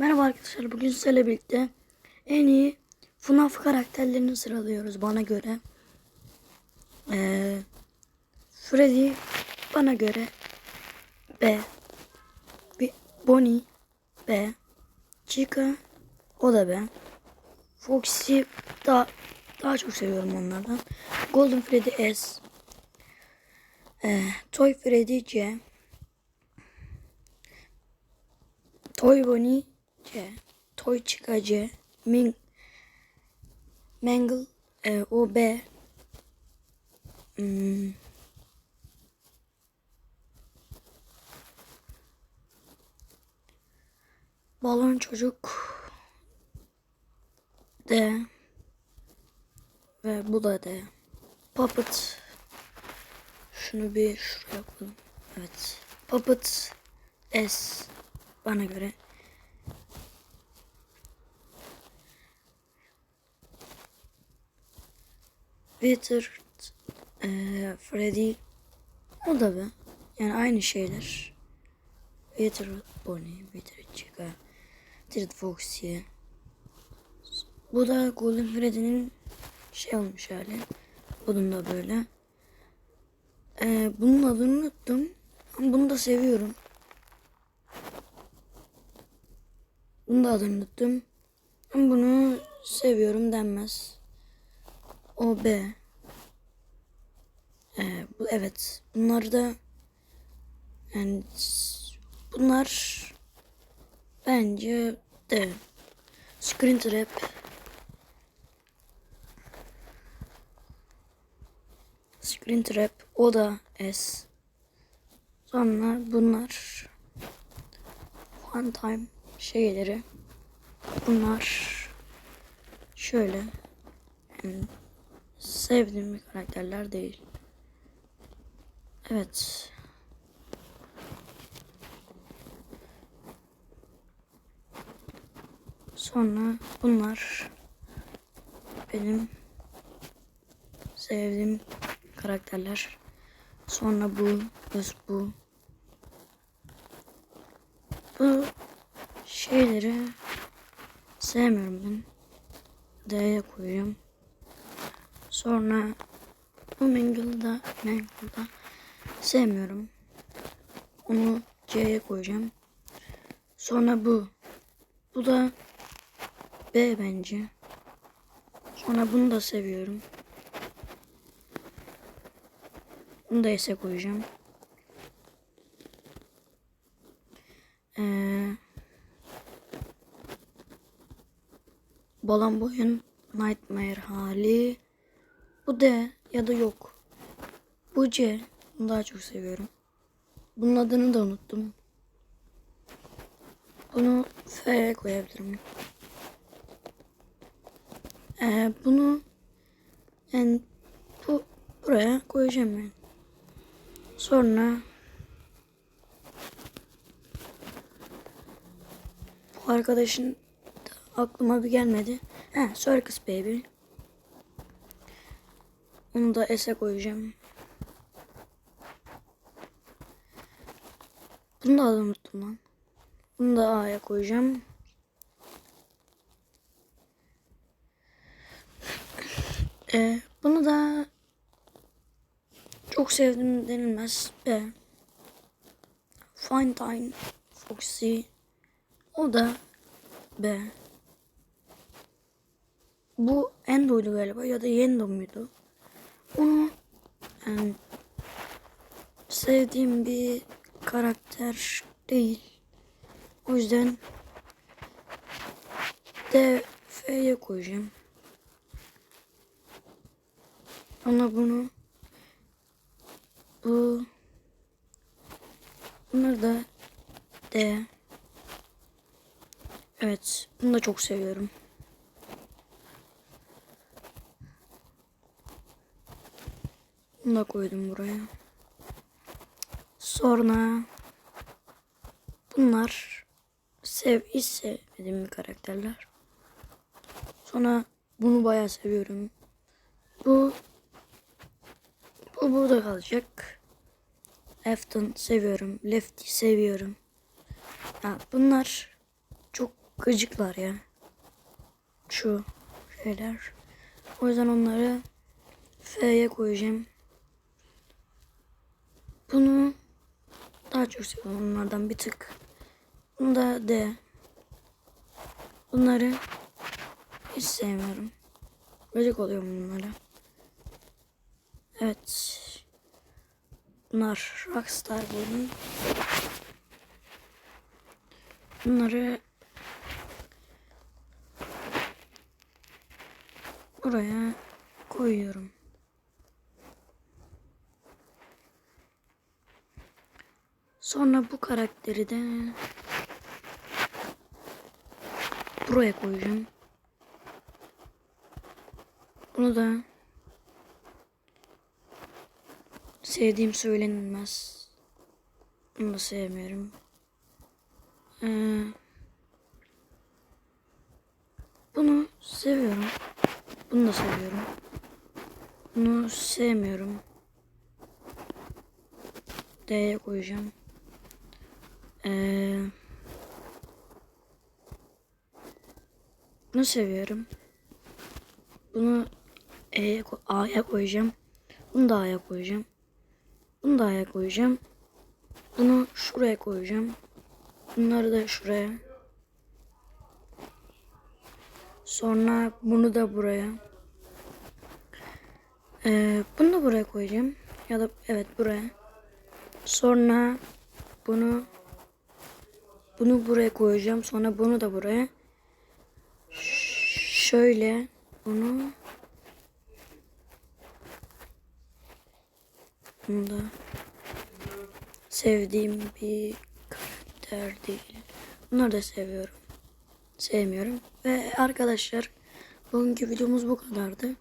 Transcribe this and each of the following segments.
Merhaba arkadaşlar. Bugün sizlerle birlikte en iyi FNAF karakterlerini sıralıyoruz bana göre. Ee, Freddy bana göre B. Bonnie B. Chica o da B. Foxy daha daha çok seviyorum onlardan. Golden Freddy S. Ee, Toy Freddy C. Toy Bonnie C. Toy C. Ming Mangle e, O B. Hmm. Balon Çocuk D. Ve bu da D. Puppet. Şunu bir şuraya koyalım. Evet. Puppet S. Bana göre. Wizard, eee Freddy, o da be. Yani aynı şeyler. Wizard Bonnie, Wizard Chica, Wizard Foxy. Bu da Golden Freddy'nin şey olmuş hali. Bunun da böyle. Eee bunun adını unuttum. Ama bunu da seviyorum. Bunu da adını unuttum. Ama bunu seviyorum denmez. O B. Ee, bu evet. Bunlar da yani bunlar bence de Screen Trap Screen Trap o da S. Sonra bunlar One Time şeyleri bunlar şöyle yani sevdiğim karakterler değil. Evet. Sonra bunlar benim sevdiğim karakterler. Sonra bu, öz bu. Bu şeyleri sevmiyorum ben. D'ye koyuyorum. Sonra bu Mangle'da Mangle'da sevmiyorum. Onu C'ye koyacağım. Sonra bu. Bu da B bence. Sonra bunu da seviyorum. Bunu da S'e koyacağım. Ee, Balon boyun Nightmare hali. Bu D ya da yok. Bu C. Bunu daha çok seviyorum. Bunun adını da unuttum. Bunu F'ye koyabilirim. Ee, bunu yani bu buraya koyacağım ben. Sonra bu arkadaşın da aklıma bir gelmedi. Ha, Circus Baby. Onu da S'e koyacağım. Bunu da adını unuttum lan. Bunu da A'ya koyacağım. Ee, bunu da çok sevdim denilmez. B. Fine Time Foxy. O da B. Bu Endo'ydu galiba ya da Yendo muydu? Onu yani sevdiğim bir karakter değil. O yüzden D F'ye koyacağım. Ama bunu bu bunları da D Evet, bunu da çok seviyorum. Bunu da koydum buraya. Sonra bunlar sev hiç sevmediğim karakterler. Sonra bunu bayağı seviyorum. Bu bu burada kalacak. Afton seviyorum. Lefty seviyorum. Ha, bunlar çok gıcıklar ya. Şu şeyler. O yüzden onları F'ye koyacağım. Bunu daha çok seviyorum onlardan bir tık. Bunu da D. Bunları hiç sevmiyorum. Gıcık oluyorum bunlara. Evet. Bunlar Rockstar bunun. Bunları buraya koyuyorum. Sonra bu karakteri de buraya koyacağım. Bunu da sevdiğim söylenilmez. Bunu da sevmiyorum. Ee, bunu seviyorum. Bunu da seviyorum. Bunu sevmiyorum. D'ye koyacağım. Ee, bunu seviyorum. Bunu E'ye A'ya koyacağım. Bunu da A'ya koyacağım. Bunu da A'ya koyacağım. Bunu şuraya koyacağım. Bunları da şuraya. Sonra bunu da buraya. Ee, bunu da buraya koyacağım. Ya da evet buraya. Sonra bunu bunu buraya koyacağım. Sonra bunu da buraya. Ş- Şöyle bunu bunu da sevdiğim bir karakter değil. Bunları da seviyorum. Sevmiyorum. Ve arkadaşlar bugünkü videomuz bu kadardı.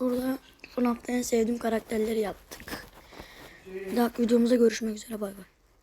Burada son hafta en sevdiğim karakterleri yaptık. Bir dahaki videomuzda görüşmek üzere. Bay bay.